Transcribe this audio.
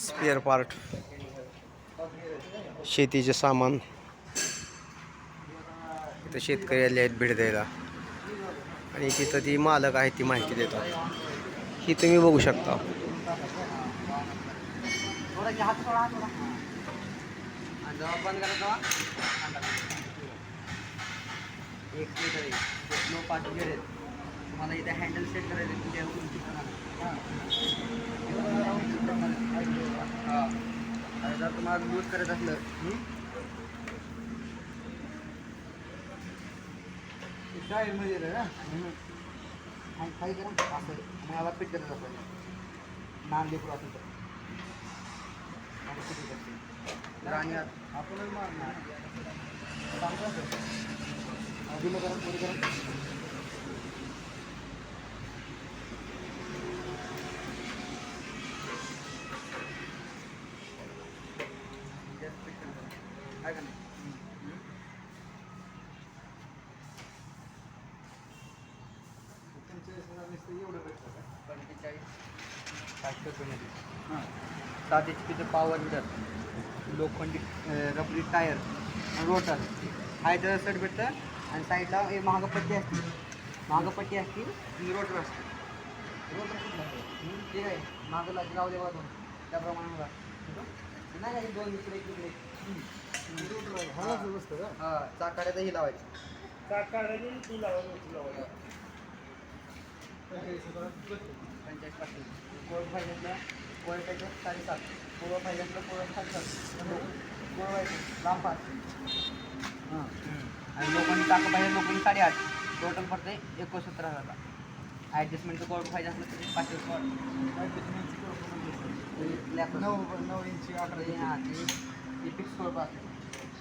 Spare part शेतीचे सामान. इथं शेतकरी आले आहेत भेट द्यायला. आणि तिथं ती मालक आहेत ती माहिती देतात. ही तुम्ही बघू शकता. एक लिटर आहे पाच गेअर आहेत तुम्हाला इथे हँडल सेट करायचं आहे, तुमच्या उंची प्रमाणे. हा. आणि जर करत असलं. मध्ये ना. आणि खाली करा असं मला पीठ करत असं. नान लेकरू असेल तर आणि आपणच मारणार. चांगलं असेल. दिलं करा पुढे करा. आहे का नाही? पंचेचाळीस रुपये सात एच पीचं पॉवर विडर लोखंडी रबरी टायर आणि रोटर हायदर सेट भेटतं आणि साईडला एक महाग पट्टी असते महाग पट्टी असते आणि रोटर असते रोटर? हं, ठीक आहे. मागं लाग लावले वाजून त्याप्रमाणे ठीक? नाही दोन इकडे इकडे हं. रोटर आहे. हाच बसतं का? चाकाड्यातही लावायचं पंचायत पाटील कोळ पाहिजेतलं कोळ पाहिजे साडेसात कोळ पाहिजेतलं कोळ साडेसात कोळ लांब पाच हां आणि लोकांनी पाहिजे लोकांनी साडेआठ टोटल पडते एकोणसत्तर हजारला ॲडजस्टमेंटचं कोर्ट पाहिजे असलं तरी पाचशे ॲडजस्टमेंटची नऊ नऊ इंची अकरा इंची हां ते फिक्स